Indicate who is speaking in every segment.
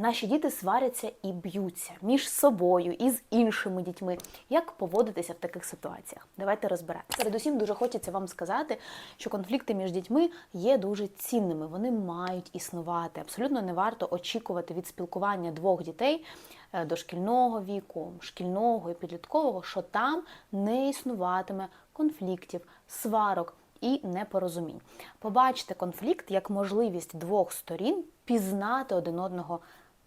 Speaker 1: Наші діти сваряться і б'ються між собою і з іншими дітьми. Як поводитися в таких ситуаціях? Давайте розбиратися. Передусім, дуже хочеться вам сказати, що конфлікти між дітьми є дуже цінними. Вони мають існувати. Абсолютно не варто очікувати від спілкування двох дітей е, дошкільного віку, шкільного і підліткового, що там не існуватиме конфліктів, сварок і непорозумінь. Побачте конфлікт як можливість двох сторін пізнати один одного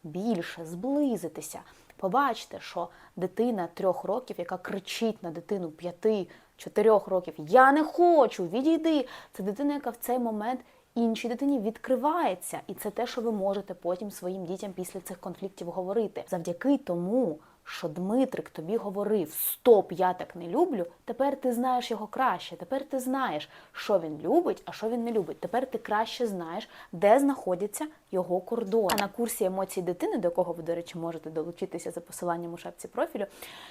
Speaker 1: більше, зблизитися. Побачте, що дитина трьох років, яка кричить на дитину п'яти, чотирьох років Я не хочу, відійди. Це дитина, яка в цей момент іншій дитині відкривається. І це те, що ви можете потім своїм дітям після цих конфліктів говорити. Завдяки тому, що Дмитрик тобі говорив Стоп, я так не люблю. Тепер ти знаєш його краще. Тепер ти знаєш, що він любить, а що він не любить. Тепер ти краще знаєш, де знаходяться його кордони. А на курсі емоцій дитини, до якого ви, до речі, можете долучитися за посиланням у шапці профілю,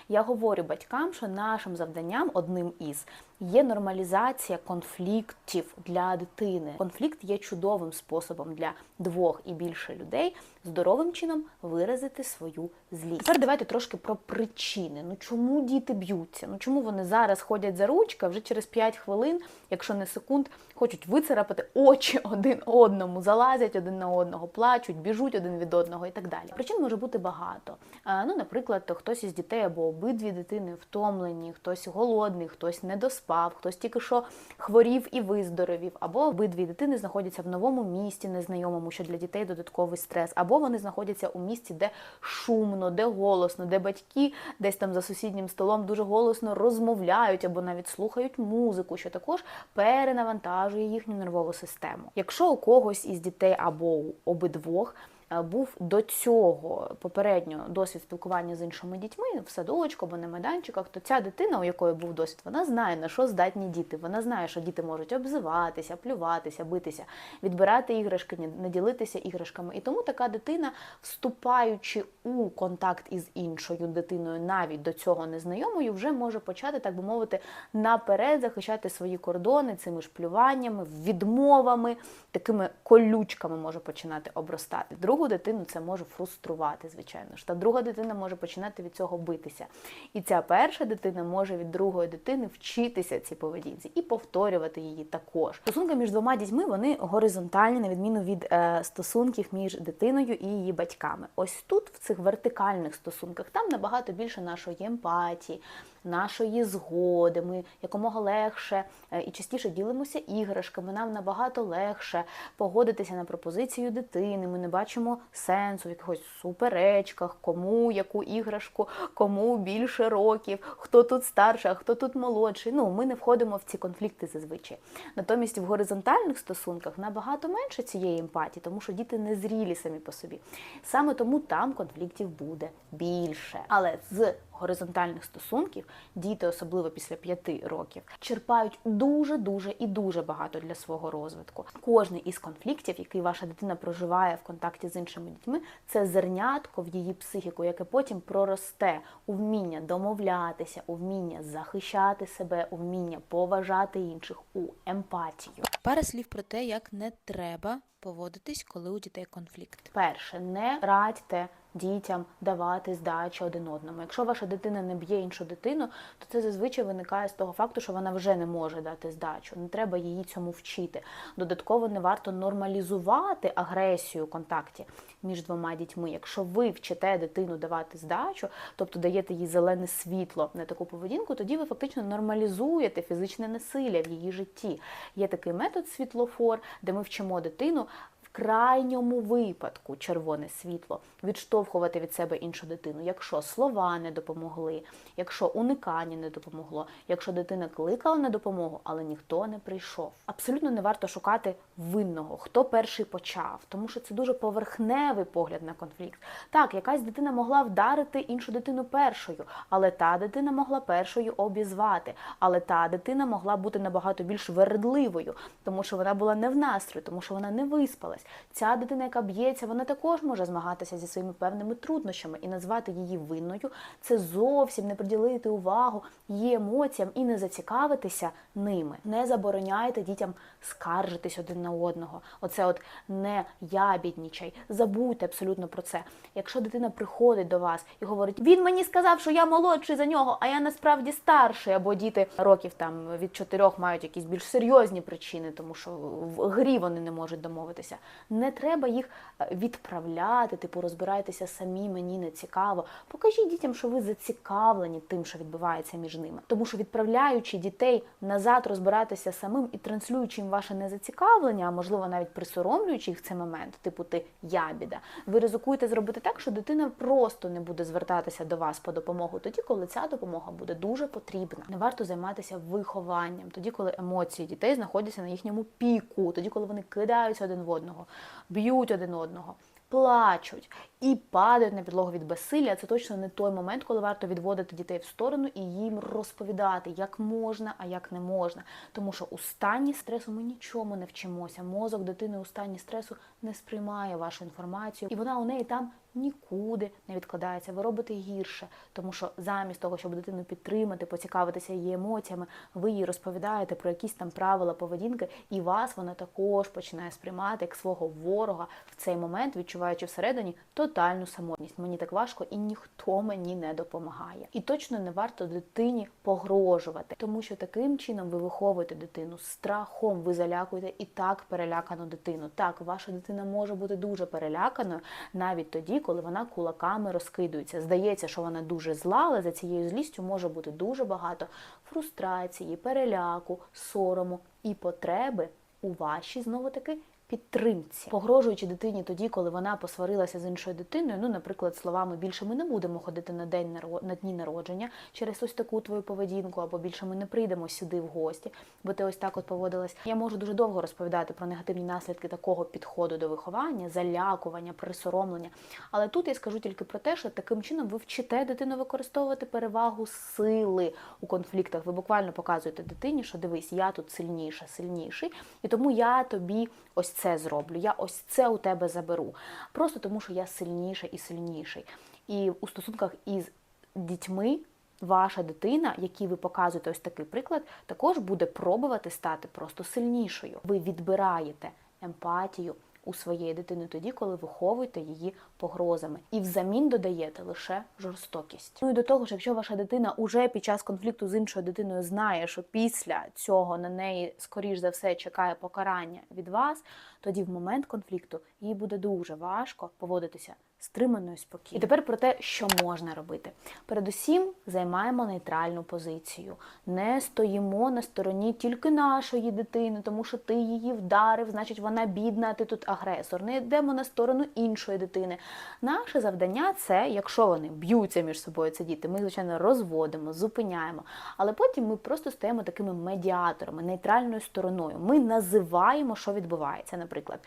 Speaker 1: я говорю батькам, що нашим завданням одним із є нормалізація конфліктів для дитини. Конфлікт є чудовим способом для двох і більше людей здоровим чином виразити свою злість. Тепер давайте трошки про причини. Ну чому діти б'ються? Ну чому вони зараз ходять за ручки, а вже через 5 хвилин, якщо не секунд, хочуть вицарапати очі один одному, залазять один на одного, плачуть, біжуть один від одного і так далі. Причин може бути багато. Ну, наприклад, хтось із дітей або обидві дитини втомлені, хтось голодний, хтось не доспав, хтось тільки що хворів і виздоровів, або обидві дитини знаходяться в новому місті, незнайомому, що для дітей додатковий стрес, або вони знаходяться у місті, де шумно, де голосно, де батьки десь там за сусіднім столом дуже голосно розмовляють або навіть слухають музику, що також перенавантажує їхню нервову систему. Якщо у когось із дітей або у обидвох був до цього попередньо досвід спілкування з іншими дітьми в садочку або на майданчиках, то ця дитина, у якої був досвід, вона знає на що здатні діти. Вона знає, що діти можуть обзиватися, плюватися, битися, відбирати іграшки, не- ділитися іграшками. І тому така дитина, вступаючи у контакт із іншою дитиною, навіть до цього незнайомою, вже може почати, так би мовити, наперед захищати свої кордони цими ж плюваннями, відмовами, такими колючками може починати обростати. Другу дитину це може фруструвати, звичайно ж. Та друга дитина може починати від цього битися. І ця перша дитина може від другої дитини вчитися цій поведінці і повторювати її також. Стосунки між двома дітьми вони горизонтальні, на відміну від е, стосунків між дитиною і її батьками. Ось тут, в цих вертикальних стосунках, там набагато більше нашої емпатії, нашої згоди. Ми якомога легше е, і частіше ділимося іграшками. Нам набагато легше погодитися на пропозицію дитини. Ми не бачимо сенсу в якихось суперечках, кому яку іграшку, кому більше років, хто тут старший, а хто тут молодший. Ну, ми не входимо в ці конфлікти зазвичай. Натомість в горизонтальних стосунках набагато менше цієї емпатії, тому що діти не зрілі самі по собі. Саме тому там конфліктів буде більше. Але з горизонтальних стосунків діти, особливо після п'яти років, черпають дуже, дуже і дуже багато для свого розвитку. Кожний із конфліктів, який ваша дитина проживає в контакті з іншими дітьми, це зернятко в її психіку, яке потім проросте у вміння домовлятися, у вміння захищати себе, у вміння поважати інших, у емпатію.
Speaker 2: Пара слів про те, як не треба поводитись, коли у дітей конфлікт.
Speaker 1: Перше, не радьте дітям давати здачу один одному. Якщо ваша дитина не б'є іншу дитину, то це зазвичай виникає з того факту, що вона вже не може дати здачу. Не треба її цьому вчити. Додатково не варто нормалізувати агресію контакті між двома дітьми. Якщо ви вчите дитину давати здачу, тобто даєте їй зелене світло на таку поведінку, тоді ви фактично нормалізуєте фізичне насилля в її житті. Є такий метод світлофор, де ми вчимо дитину крайньому випадку червоне світло відштовхувати від себе іншу дитину, якщо слова не допомогли, якщо уникання не допомогло, якщо дитина кликала на допомогу, але ніхто не прийшов. Абсолютно не варто шукати винного, хто перший почав, тому що це дуже поверхневий погляд на конфлікт. Так, якась дитина могла вдарити іншу дитину першою, але та дитина могла першою обізвати, але та дитина могла бути набагато більш вередливою, тому що вона була не в настрої, тому що вона не виспалась. Ця дитина, яка б'ється, вона також може змагатися зі своїми певними труднощами і назвати її винною. Це зовсім не приділити увагу її емоціям і не зацікавитися ними. Не забороняйте дітям скаржитись один на на одного. Оце от не ябіднічай, забудьте абсолютно про це. Якщо дитина приходить до вас і говорить, він мені сказав, що я молодший за нього, а я насправді старший, або діти років там від чотирьох мають якісь більш серйозні причини, тому що в грі вони не можуть домовитися. Не треба їх е, відправляти, типу розбирайтеся самі, мені не цікаво. Покажіть дітям, що ви зацікавлені тим, що відбувається між ними. Тому що відправляючи дітей назад розбиратися самим і транслюючи їм ваше незацікавлення, а можливо навіть присоромлюючи їх в цей момент, типу ти ябіда, ви ризикуєте зробити так, що дитина просто не буде звертатися до вас по допомогу тоді, коли ця допомога буде дуже потрібна. Не варто займатися вихованням, тоді, коли емоції дітей знаходяться на їхньому піку, тоді, коли вони кидаються один в одного, б'ють один одного. Плачуть і падають на підлогу від безсилля. Це точно не той момент, коли варто відводити дітей в сторону і їм розповідати, як можна, а як не можна. Тому що у стані стресу ми нічому не вчимося. Мозок дитини у стані стресу не сприймає вашу інформацію, і вона у неї там нікуди не відкладається. Ви робите гірше, тому що замість того, щоб дитину підтримати, поцікавитися її емоціями, ви їй розповідаєте про якісь там правила поведінки, і вас вона також починає сприймати як свого ворога в цей момент, відчуваючи всередині тотальну самотність. Мені так важко, і ніхто мені не допомагає. І точно не варто дитині погрожувати, тому що таким чином ви виховуєте дитину страхом. Ви залякуєте і так перелякану дитину. Так, ваша дитина може бути дуже переляканою навіть тоді, коли вона кулаками розкидується. Здається, що вона дуже зла, але за цією злістю може бути дуже багато фрустрації, переляку, сорому і потреби у вашій знову таки підтримці, погрожуючи дитині тоді, коли вона посварилася з іншою дитиною. Ну, наприклад, словами більше ми не будемо ходити на день на дні народження через ось таку твою поведінку, або більше ми не прийдемо сюди в гості, бо ти ось так от поводилась. Я можу дуже довго розповідати про негативні наслідки такого підходу до виховання, залякування, присоромлення. Але тут я скажу тільки про те, що таким чином ви вчите дитину використовувати перевагу сили у конфліктах. Ви буквально показуєте дитині, що дивись, я тут сильніша, сильніший, і тому я тобі ось це зроблю. Я ось це у тебе заберу. Просто тому, що я сильніша і сильніший. І у стосунках із дітьми. Ваша дитина, якій ви показуєте ось такий приклад, також буде пробувати стати просто сильнішою. Ви відбираєте емпатію у своєї дитини тоді, коли виховуєте її погрозами, і взамін додаєте лише жорстокість. Ну і до того ж, якщо ваша дитина уже під час конфлікту з іншою дитиною знає, що після цього на неї скоріш за все чекає покарання від вас, тоді в момент конфлікту їй буде дуже важко поводитися стримано і спокійно. І тепер про те, що можна робити. Передусім займаємо нейтральну позицію. Не стоїмо на стороні тільки нашої дитини, тому що ти її вдарив, значить вона бідна, ти тут агресор. Не йдемо на сторону іншої дитини. Наше завдання це, якщо вони б'ються між собою, це діти, ми звичайно розводимо, зупиняємо. Але потім ми просто стаємо такими медіаторами, нейтральною стороною. Ми називаємо, що відбувається. Наприклад,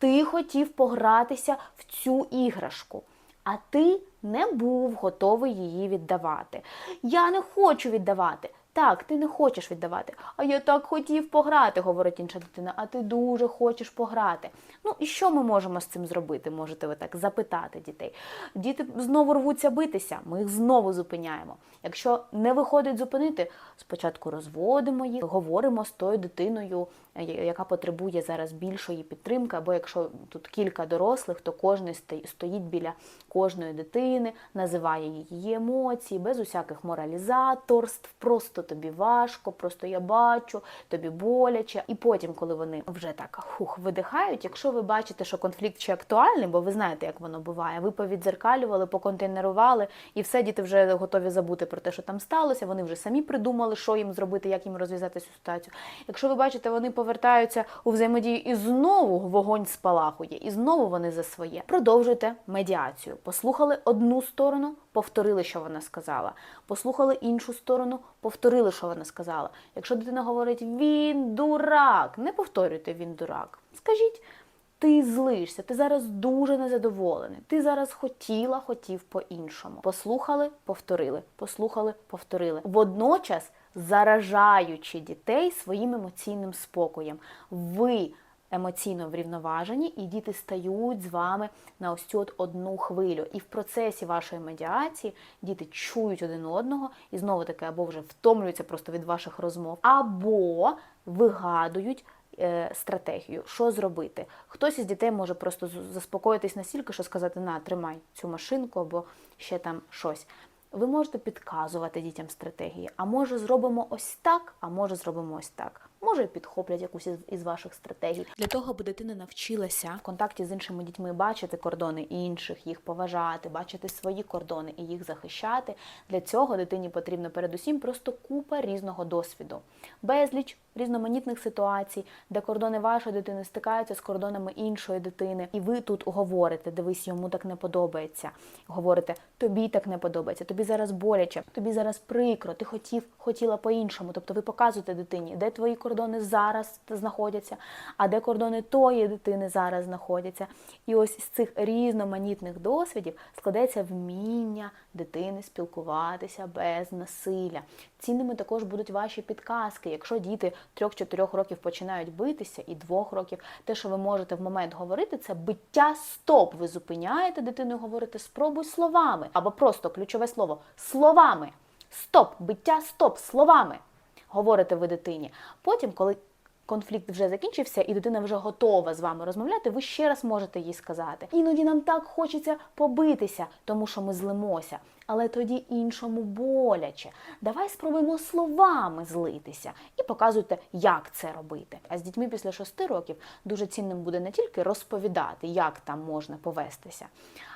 Speaker 1: ти хотів погратися в цю іграшку, а ти не був готовий її віддавати. Я не хочу віддавати. Так, ти не хочеш віддавати. А я так хотів пограти, говорить інша дитина, а ти дуже хочеш пограти. Ну і що ми можемо з цим зробити? Можете ви так запитати дітей. Діти знову рвуться битися, ми їх знову зупиняємо. Якщо не виходить зупинити, спочатку розводимо їх, говоримо з тою дитиною, яка потребує зараз більшої підтримки, або якщо тут кілька дорослих, то кожен стоїть біля кожної дитини, називає її емоції, без усяких моралізаторств, просто тобі важко, просто я бачу, тобі боляче. І потім, коли вони вже так хух видихають, якщо ви бачите, що конфлікт ще актуальний, бо ви знаєте, як воно буває, ви повідзеркалювали, поконтейнерували, і все діти вже готові забути про те, що там сталося. Вони вже самі придумали, що їм зробити, як їм розв'язати цю ситуацію. Якщо ви бачите, вони повертаються у взаємодію і знову вогонь спалахує, і знову вони за своє. Продовжуйте медіацію. Послухали одну сторону, повторили, що вона сказала. Послухали іншу сторону, повторили, що вона сказала. Якщо дитина говорить він дурак, не повторюйте він дурак. Скажіть. Ти злишся, ти зараз дуже незадоволений. Ти зараз хотіла, хотів по-іншому. Послухали, повторили, послухали, повторили. Водночас заражаючи дітей своїм емоційним спокоєм. Ви емоційно врівноважені, і діти стають з вами на ось цю от одну хвилю. І в процесі вашої медіації діти чують один одного і знову таки або вже втомлюються просто від ваших розмов, або вигадують е, стратегію, що зробити. Хтось із дітей може просто заспокоїтись настільки, що сказати: на, тримай цю машинку або ще там щось. Ви можете підказувати дітям стратегії, а може зробимо ось так, а може зробимо ось так. Може підхоплять якусь із, ваших стратегій.
Speaker 2: Для того, аби дитина навчилася
Speaker 1: В контакті з іншими дітьми бачити кордони інших, їх поважати, бачити свої кордони і їх захищати. Для цього дитині потрібно передусім просто купа різного досвіду, безліч різноманітних ситуацій, де кордони вашої дитини стикаються з кордонами іншої дитини, і ви тут говорите, дивись, йому так не подобається. Говорите, тобі так не подобається, тобі зараз боляче, тобі зараз прикро, ти хотів, хотіла по-іншому. Тобто ви показуєте дитині, де твої кордони зараз знаходяться, а де кордони тої дитини зараз знаходяться. І ось з цих різноманітних досвідів складеться вміння дитини спілкуватися без насилля. Цінними також будуть ваші підказки. Якщо діти 3-4 років починають битися, і 2 років, те, що ви можете в момент говорити, це биття стоп. Ви зупиняєте дитину і говорите спробуй словами, або просто ключове слово словами. Стоп, биття стоп, словами. Говорите ви дитині. Потім, коли конфлікт вже закінчився, і дитина вже готова з вами розмовляти, ви ще раз можете їй сказати. Іноді нам так хочеться побитися, тому що ми злимося. Але тоді іншому боляче. Давай спробуємо словами злитися і показуйте, як це робити. А з дітьми після шести років дуже цінним буде не тільки розповідати, як там можна повестися,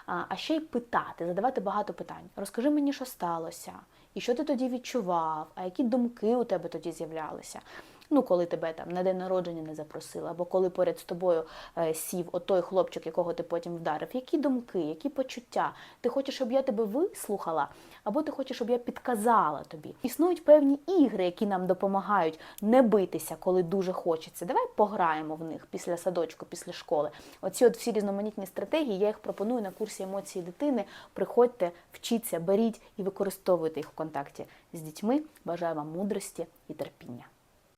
Speaker 1: а ще й питати, задавати багато питань. Розкажи мені, що сталося, і що ти тоді відчував, а які думки у тебе тоді з'являлися. Ну, коли тебе там на день народження не запросили, або коли поряд з тобою е, сів отой хлопчик, якого ти потім вдарив, які думки, які почуття? Ти хочеш, щоб я тебе вислухала, або ти хочеш, щоб я підказала тобі? Існують певні ігри, які нам допомагають не битися, коли дуже хочеться. Давай пограємо в них після садочку, після школи. Оці от всі різноманітні стратегії, я їх пропоную на курсі емоції дитини. Приходьте, вчіться, беріть і використовуйте їх в контакті з дітьми. Бажаю вам мудрості і терпіння.